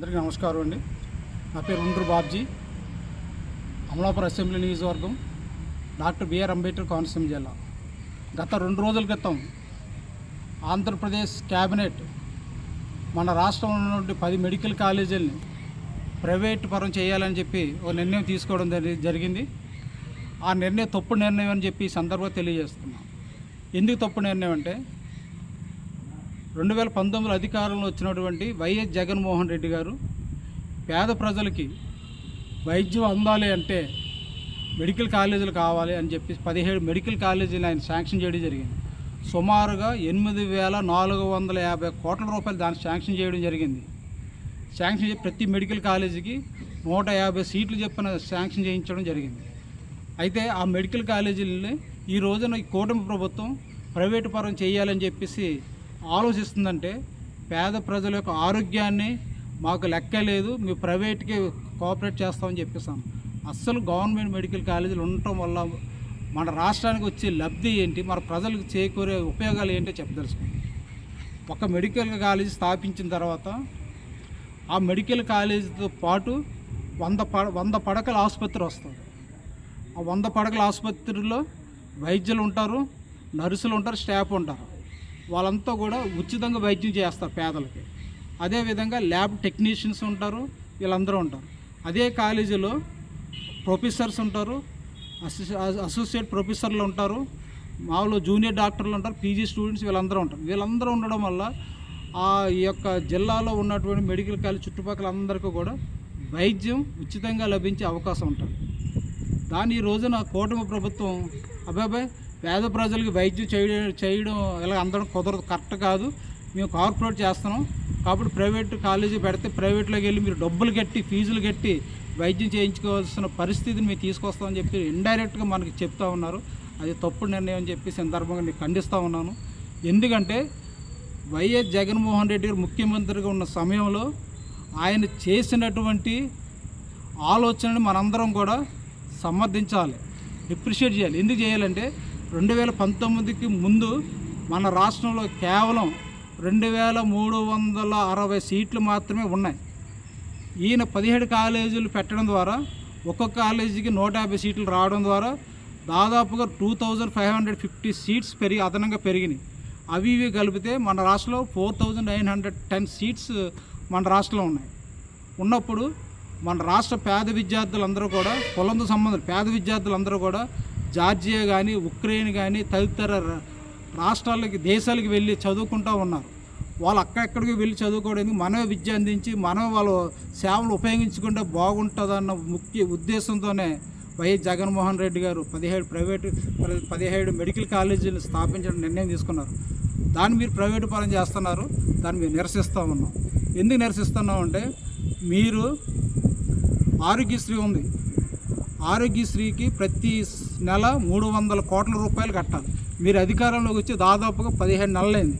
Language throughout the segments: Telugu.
అందరికీ నమస్కారం అండి. నా పేరు ఉండ్రు బాబ్జీ. అమలాపురం అసెంబ్లీ నియోజకవర్గం doctor B R Ambedkar Konaseema జిల్లా. గత రెండు రోజుల క్రితం ఆంధ్రప్రదేశ్ క్యాబినెట్ మన రాష్ట్రంలో నుండి పది మెడికల్ కాలేజీలని ప్రైవేట్ పరం చేయాలని చెప్పి ఒక నిర్ణయం తీసుకోవడం జరి- జరిగింది. ఆ నిర్ణయం తప్పు నిర్ణయం అని చెప్పి ఈ సందర్భంగా తెలియజేస్తున్నాం. ఎందుకు తప్పు నిర్ణయం అంటే రెండు వేల పంతొమ్మిదిలో అధికారంలో వచ్చినటువంటి వైఎస్ జగన్మోహన్ రెడ్డి గారు పేద ప్రజలకి వైద్యం అందాలి అంటే మెడికల్ కాలేజీలు కావాలి అని చెప్పి పదిహేడు మెడికల్ కాలేజీలు ఆయన శాంక్షన్ చేయడం జరిగింది. సుమారుగా ఎనిమిది వేల నాలుగు వందల యాభై కోట్ల రూపాయలు దాన్ని శాంక్షన్ చేయడం జరిగింది. శాంక్షన్ చేసి ప్రతి మెడికల్ కాలేజీకి నూట యాభై సీట్లు చెప్పిన శాంక్షన్ చేయించడం జరిగింది. అయితే ఆ మెడికల్ కాలేజీలని ఈ రోజున ఈ కూటమి ప్రభుత్వం ప్రైవేటు పరం చేయాలని చెప్పేసి ఆలోచిస్తుందంటే పేద ప్రజల యొక్క ఆరోగ్యాన్ని మాకు లెక్క లేదు మేము ప్రైవేట్కి కోఆపరేట్ చేస్తామని చెప్పేసాం. అస్సలు గవర్నమెంట్ మెడికల్ కాలేజీలు ఉండటం వల్ల మన రాష్ట్రానికి వచ్చే లబ్ధి ఏంటి మన ప్రజలకు చేకూరే ఉపయోగాలు ఏంటో చెప్పదలుచుకుంటాం ఒక మెడికల్ కాలేజీ స్థాపించిన తర్వాత ఆ మెడికల్ కాలేజీతో పాటు వంద పడ వంద పడకల ఆసుపత్రి వస్తుంది. ఆ వంద పడకల ఆసుపత్రిలో వైద్యులు ఉంటారు నర్సులు ఉంటారు స్టాఫ్ ఉంటారు. వాళ్ళంతా కూడా ఉచితంగా వైద్యం చేస్తారు పేదలకి. అదేవిధంగా ల్యాబ్ టెక్నీషియన్స్ ఉంటారు వీళ్ళందరూ ఉంటారు. అదే కాలేజీలో ప్రొఫెసర్స్ ఉంటారు అసోసి అసోసియేట్ ప్రొఫెసర్లు ఉంటారు మామూలు జూనియర్ డాక్టర్లు ఉంటారు పీజీ స్టూడెంట్స్ వీళ్ళందరూ ఉంటారు. వీళ్ళందరూ ఉండడం వల్ల ఆ ఈ యొక్క జిల్లాలో ఉన్నటువంటి మెడికల్ కాలేజ్ చుట్టుపక్కల అందరికీ కూడా వైద్యం ఉచితంగా లభించే అవకాశం ఉంటుంది. దాని ఈ రోజున కూటమి ప్రభుత్వం అబ్బాయి పేద ప్రజలకు వైద్యం చేయడం చేయడం ఇలా అందడం కుదరదు. కరెక్ట్ కాదు. మేము కార్పొరేట్ చేస్తున్నాం. కాబట్టి ప్రైవేట్ కాలేజీ పెడితే ప్రైవేట్లోకి వెళ్ళి మీరు డబ్బులు కట్టి ఫీజులు కట్టి వైద్యం చేయించుకోవాల్సిన పరిస్థితిని మేము తీసుకొస్తామని చెప్పి ఇండైరెక్ట్గా మనకి చెప్తా ఉన్నారు. అది తప్పుడు నిర్ణయం అని చెప్పి సందర్భంగా నేను ఖండిస్తూ ఉన్నాను. ఎందుకంటే వైఎస్ జగన్మోహన్ రెడ్డి గారు ముఖ్యమంత్రిగా ఉన్న సమయంలో ఆయన చేసినటువంటి ఆలోచనని మనందరం కూడా సమర్థించాలి. అప్రిషియేట్ చేయాలి. ఎందుకు చేయాలంటే రెండు వేల పంతొమ్మిదికి ముందు మన రాష్ట్రంలో కేవలం రెండు వేల మూడు వందల అరవై సీట్లు మాత్రమే ఉన్నాయి. ఈయన పదిహేడు కాలేజీలు పెట్టడం ద్వారా ఒక్కొక్క కాలేజీకి నూట యాభై సీట్లు రావడం ద్వారా దాదాపుగా two thousand five hundred fifty seats పెరిగి అదనంగా పెరిగినాయి. అవి ఇవి కలిపితే మన రాష్ట్రంలో four thousand nine hundred ten seats మన రాష్ట్రంలో ఉన్నాయి. ఉన్నప్పుడు మన రాష్ట్ర పేద విద్యార్థులందరూ కూడా పొలంతో సంబంధం పేద విద్యార్థులందరూ కూడా జార్జియా కానీ ఉక్రెయిన్ కానీ తదితర రాష్ట్రాలకి దేశాలకు వెళ్ళి చదువుకుంటూ ఉన్నారు. వాళ్ళు అక్కడెక్కడికి వెళ్ళి చదువుకోవడానికి మనమే విద్య అందించి మనమే వాళ్ళ సేవలు ఉపయోగించుకుంటే బాగుంటుందన్న ముఖ్య ఉద్దేశంతోనే వైఎస్ జగన్మోహన్ రెడ్డి గారు పదిహేడు ప్రైవేటు పదిహేడు మెడికల్ కాలేజీలు స్థాపించడం నిర్ణయం తీసుకున్నారు. దాన్ని మీరు ప్రైవేటు పరం చేస్తున్నారు దాన్ని మేము నిరసిస్తూ ఉన్నాం. ఎందుకు నిరసిస్తున్నాం అంటే మీరు ఆరోగ్యశ్రీ ఉంది. ఆరోగ్యశ్రీకి ప్రతి నెల మూడు వందల కోట్ల రూపాయలు కట్టాలి. మీరు అధికారంలోకి వచ్చి దాదాపుగా పదిహేను నెలలైంది.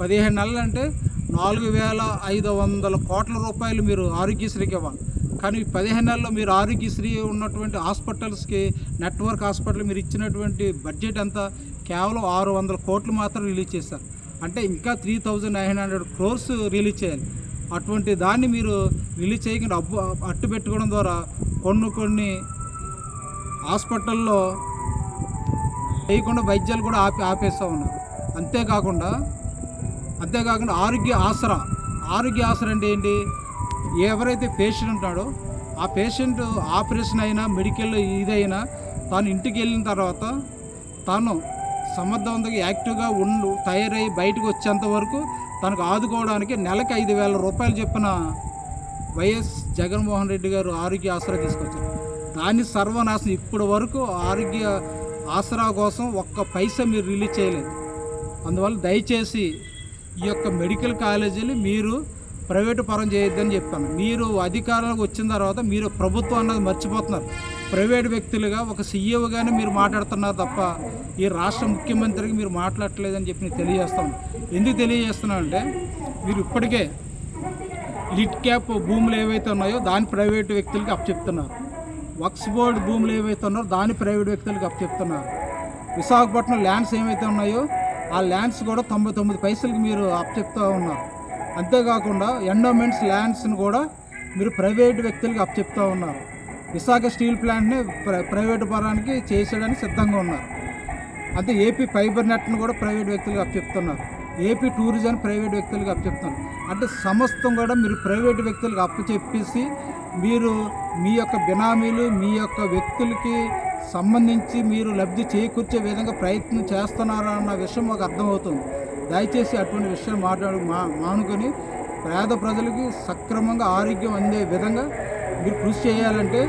పదిహేను నెలలు అంటే నాలుగు వేల ఐదు వందల కోట్ల రూపాయలు మీరు ఆరోగ్యశ్రీకి ఇవ్వాలి. కానీ పదిహేను నెలల్లో మీరు ఆరోగ్యశ్రీ ఉన్నటువంటి హాస్పిటల్స్కి నెట్వర్క్ హాస్పిటల్ మీరు ఇచ్చినటువంటి బడ్జెట్ అంతా కేవలం ఆరు వందల కోట్లు మాత్రం రిలీజ్ చేశారు. అంటే ఇంకా three thousand nine hundred crores release చేయాలి. అటువంటి దాన్ని మీరు రిలీజ్ చేయకుండా అబ్బు అట్టు పెట్టుకోవడం ద్వారా కొన్ని కొన్ని హాస్పిటల్లో చేయకుండా వైద్యాలు కూడా ఆపి ఆపేస్తూ ఉన్నారు. అంతేకాకుండా అంతేకాకుండా ఆరోగ్య ఆసరా ఆరోగ్య ఆసరా అంటే ఏంటి? ఎవరైతే పేషెంట్ ఉంటాడో ఆ పేషెంట్ ఆపరేషన్ అయినా మెడికల్ ఇదైనా తాను ఇంటికి వెళ్ళిన తర్వాత తాను సమర్థవంతంగా యాక్టివ్గా ఉండు తయారై బయటకు వచ్చేంత వరకు తనకు ఆదుకోవడానికి నెలకి ఐదు వేల రూపాయలు చెప్పిన వైఎస్ జగన్మోహన్ రెడ్డి గారు ఆరోగ్య ఆసరా తీసుకొచ్చారు. దాన్ని సర్వనాశనం. ఇప్పటి వరకు ఆరోగ్య ఆసరా కోసం ఒక్క పైసా మీరు రిలీజ్ చేయలేదు. అందువల్ల దయచేసి ఈ యొక్క మెడికల్ కాలేజీలు మీరు ప్రైవేటు పరం చేయొద్దని చెప్పాను. మీరు అధికారంలోకి వచ్చిన తర్వాత మీరు ప్రభుత్వం అన్నది మర్చిపోతున్నారు. ప్రైవేట్ వ్యక్తులుగా ఒక సీఈఓగానే మీరు మాట్లాడుతున్నారు తప్ప ఈ రాష్ట్ర ముఖ్యమంత్రికి మీరు మాట్లాడట్లేదని చెప్పి నేను తెలియజేస్తాను. ఎందుకు తెలియజేస్తున్నానంటే మీరు ఇప్పటికే లిట్ క్యాప్ భూములు ఏవైతే ఉన్నాయో దాని ప్రైవేటు వ్యక్తులకి అప్పచెప్తున్నారు. వక్స్ బోర్డ్ భూములు ఏవైతే ఉన్నారో దాని ప్రైవేట్ వ్యక్తులకి అప్పచెప్తున్నారు విశాఖపట్నం ల్యాండ్స్ ఏమైతే ఉన్నాయో ఆ ల్యాండ్స్ కూడా తొంభై తొమ్మిది పైసలకి మీరు అప్పచెప్తూ ఉన్నారు. అంతేకాకుండా ఎండోమెంట్స్ ల్యాండ్స్ని కూడా మీరు ప్రైవేట్ వ్యక్తులకి అప్పచెప్తూ ఉన్నారు. విశాఖ స్టీల్ ప్లాంట్ని ప్ర- పరానికి చేసేయడానికి సిద్ధంగా ఉన్నారు. అంటే ఏపీ ఫైబర్ నెట్ను కూడా ప్రైవేట్ వ్యక్తులకు అప్పచెప్తున్నారు ఏపీ టూరిజం ప్రైవేట్ వ్యక్తులకు అప్పచెప్తున్నారు అంటే సమస్తం కూడా మీరు ప్రైవేట్ వ్యక్తులకు అప్పచెప్పేసి మీరు మీ యొక్క బినామీలు మీ యొక్క వ్యక్తులకి సంబంధించి మీరు లబ్ధి చేకూర్చే విధంగా ప్రయత్నం చేస్తున్నారన్న విషయం మాకు అర్థమవుతుంది. దయచేసి అటువంటి విషయం మాట్లాడు మా మానుకొని పేద ప్రజలకి సక్రమంగా ఆరోగ్యం అందే విధంగా మీరు కృషి చేయాలంటే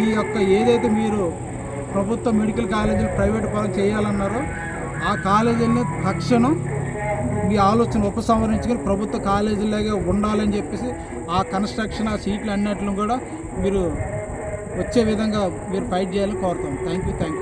ఈ యొక్క ఏదైతే మీరు ప్రభుత్వ మెడికల్ కాలేజీలు ప్రైవేట్ పరం చేయాలన్నారో ఆ కాలేజీని తక్షణం మీ ఆలోచన ఉపసంహరించుకొని ప్రభుత్వ కాలేజీలాగే ఉండాలని చెప్పేసి ఆ కన్స్ట్రక్షన్ ఆ సీట్లు అన్నిటిని కూడా మీరు వచ్చే విధంగా మీరు ఫైట్ చేయాలని కోరుతాం థ్యాంక్ యూ థ్యాంక్ యూ